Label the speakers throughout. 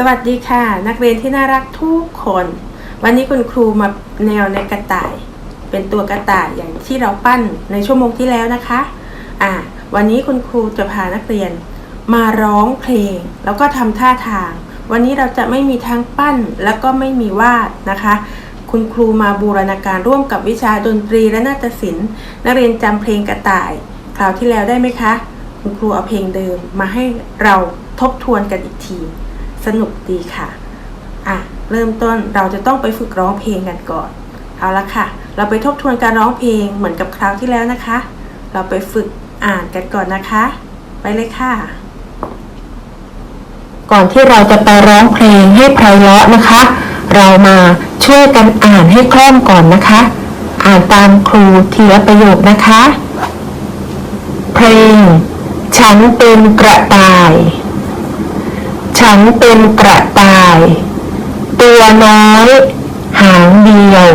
Speaker 1: สวัสดีค่ะ นักเรียนที่น่ารักทุกคน วันนี้คุณครูมาแนวในกระต่าย เป็นตัวกระต่ายอย่างที่เราปั้นในชั่วโมงที่แล้วนะคะอ่าวันนี้คุณครูจะพานักเรียนมาร้องเพลง แล้วก็ทำท่าทาง วันนี้เราจะไม่มีทั้งปั้นแล้วก็ไม่มีวาดนะคะ คุณครูมาบูรณาการร่วมกับวิชาดนตรีและนาฏศิลป์ นักเรียนจำเพลงกระต่าย คราวที่แล้วได้ไหมคะ คุณครูเอาเพลงเดิมมาให้เราทบทวนกันอีกที สนุกดีค่ะอะ เริ่มต้นเราจะต้องไปฝึกร้องเพลงกันก่อน เอาละค่ะ เราไปทบทวนการร้องเพลงเหมือนกับคราวที่แล้วนะคะ เราไปฝึกอ่านกันก่อนนะคะ ไปเลยค่ะ
Speaker 2: ก่อนที่เราจะไปร้องเพลงให้ไพเราะนะคะ เรามาช่วยกันอ่านให้คล่องก่อนนะคะ อ่านตามครูทีละประโยคนะคะ เพลง ฉันเป็นกระต่าย ฉันเป็นกระต่าย ตัวน้อย หางเดียว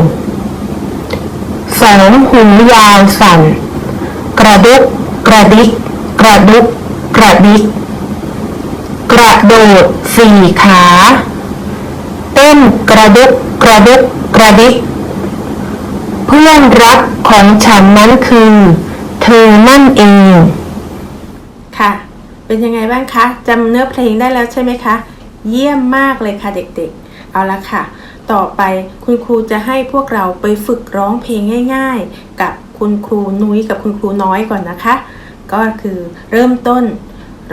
Speaker 2: สองหูยาวสั่น กระดุกกระดิก กระดุกกระดิก กระโดดสี่ขา เต้นกระดุกกระดุกกระดิก เพื่อนรักของฉันนั้นคือ เธอนั่นเอง
Speaker 1: ค่ะ เป็นยังไงบ้างคะจำเนื้อเพลงได้แล้วใช่ไหมคะ เยี่ยมมากเลยค่ะเด็กๆ เอาละค่ะ ต่อไปคุณครูจะให้พวกเราไปฝึกร้องเพลงง่ายๆ กับคุณครูนุ้ยกับคุณครูน้อยก่อนนะคะ ก็คือเริ่มต้น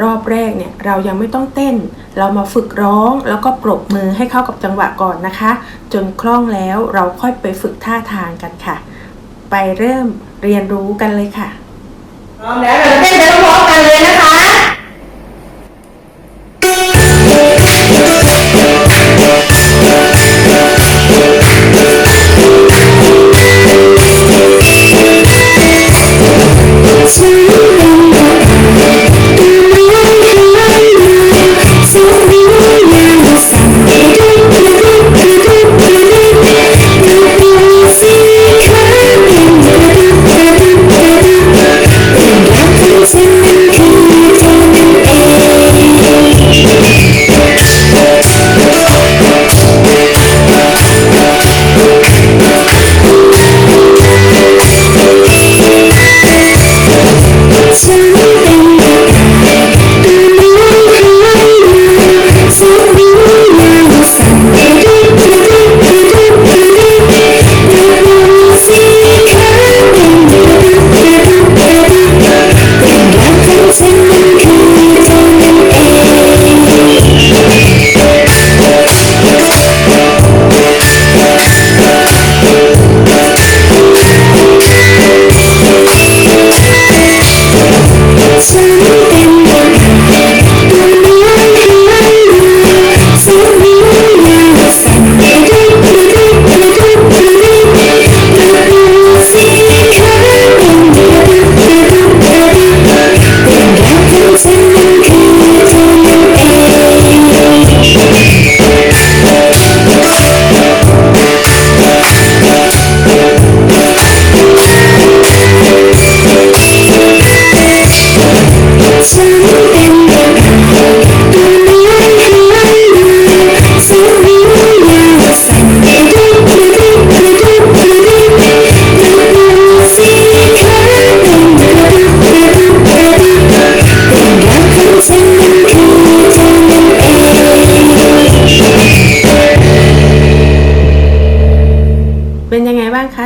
Speaker 1: รอบแรกเนี่ยเรายังไม่ต้องเต้น เรามาฝึกร้องแล้วก็ปรบมือให้เข้ากับจังหวะก่อนนะคะ จนคล่องแล้วเราค่อยไปฝึกท่าทางกันค่ะ ไปเริ่มเรียนรู้กันเลยค่ะ
Speaker 3: พร้อมแล้วเราจะเต้นไปพร้อมกันเลยนะคะ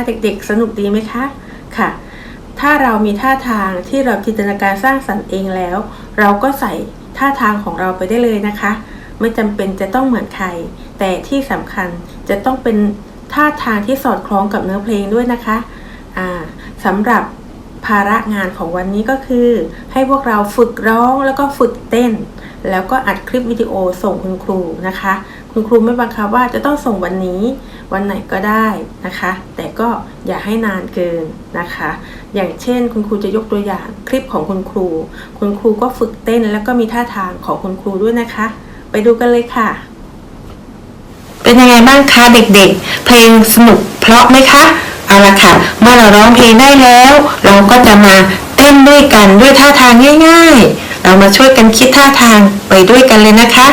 Speaker 1: เด็กๆ สนุกดีไหมคะค่ะ ถ้าเรามีท่าทางที่เราจินตนาการสร้างสรรค์เองแล้ว เราก็ใส่ท่าทางของเราไปได้เลยนะคะ ไม่จำเป็นจะต้องเหมือนใคร แต่ที่สำคัญจะต้องเป็นท่าทางที่สอดคล้องกับเนื้อเพลงด้วยนะคะอ่าสำหรับภาระงานของวันนี้ก็คือ ให้พวกเราฝึกร้องแล้วก็ฝึกเต้น แล้วก็อัดคลิปวิดีโอส่งคุณครูนะคะ คุณครูไม่บังคับว่าจะต้องส่งวันนี้ วันไหนก็ได้นะคะ แต่ก็อย่าให้นานเกินนะคะ อย่างเช่นคุณครูจะยกตัวอย่างคลิปของคุณครู คุณครูก็ฝึกเต้นแล้วก็มีท่าทางของคุณครูด้วยนะคะ ไปดูกันเลยค่ะ
Speaker 2: เป็นยังไงบ้างคะเด็กๆ เพลงสนุกเพราะไหมคะเอาละค่ะ เมื่อเราร้องเพลงได้แล้ว เราก็จะมาเต้นด้วยกันด้วยท่าทางง่าย ๆ เรามาช่วยกันคิดท่าทางไปด้วยกันเลยนะคะ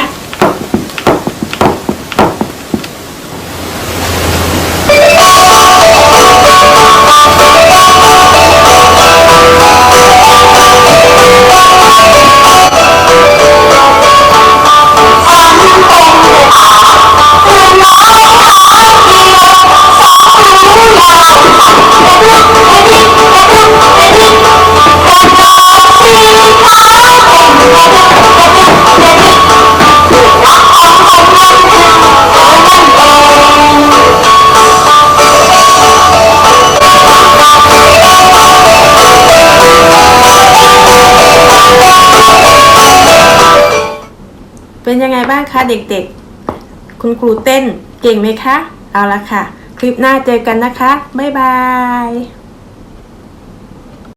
Speaker 2: ็
Speaker 1: นยังไงบ้างคะเด็กๆ คุณครูเต้นเก่งไหมคะ เอาละค่ะ คลิปหน้าเจอกันนะคะ บ๊ายบาย